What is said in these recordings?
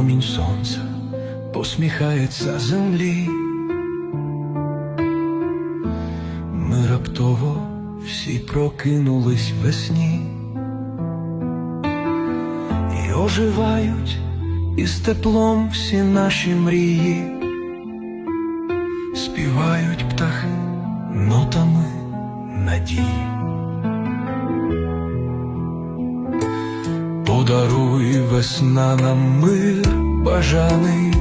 промінь сонця посміхається землі. Ми раптово всі прокинулись весні і оживають із теплом всі наші мрії, співають птахи нотами надії. Подаруй весна нам мир бажаний,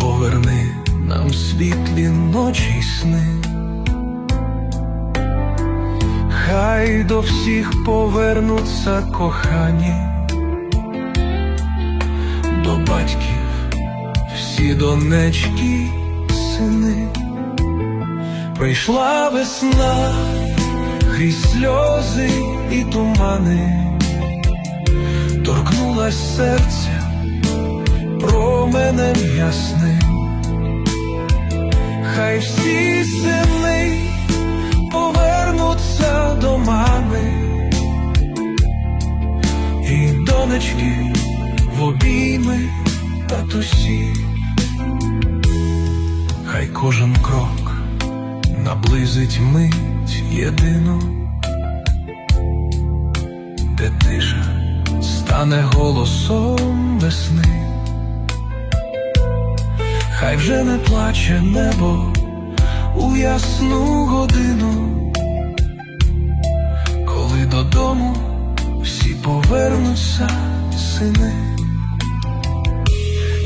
поверни нам світлі ночі сни. Хай до всіх повернуться кохані, до батьків всі донечки, сини. Прийшла весна крізь сльози і тумани, торкнулась серця променем ясним. Хай всі сини повернуться до мами, і донечки в обійми татусі. Хай кожен крок наблизить мить єдину, де тиша стане голосом весни. Хай вже не плаче небо у ясну годину, коли додому всі повернуться сини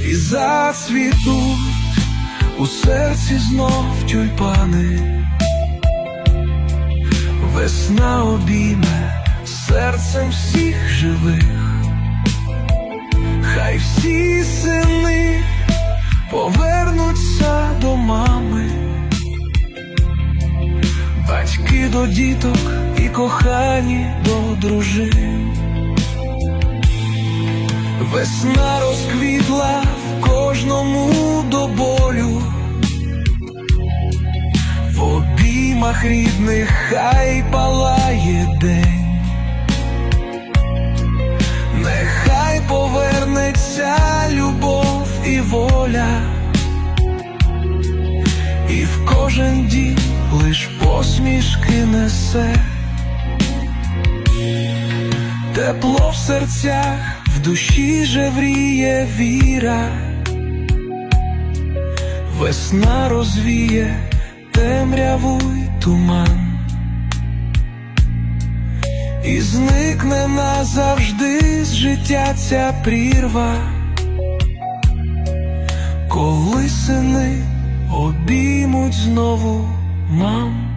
і зацвітуть у серці знов тюльпани. Весна обійме серцем всіх живих, хай всі сини повернуться до мами, батьки до діток і кохані до дружин. Весна розквітла в кожному до болю, обіймах рідних хай палає день, нехай повернеться любов і воля, і в кожен дім лиш посмішки несе. Тепло в серцях, в душі жевріє віра, весна розвіє темряву туман, і зникне назавжди з життя ця прірва, коли сини обіймуть знову мам.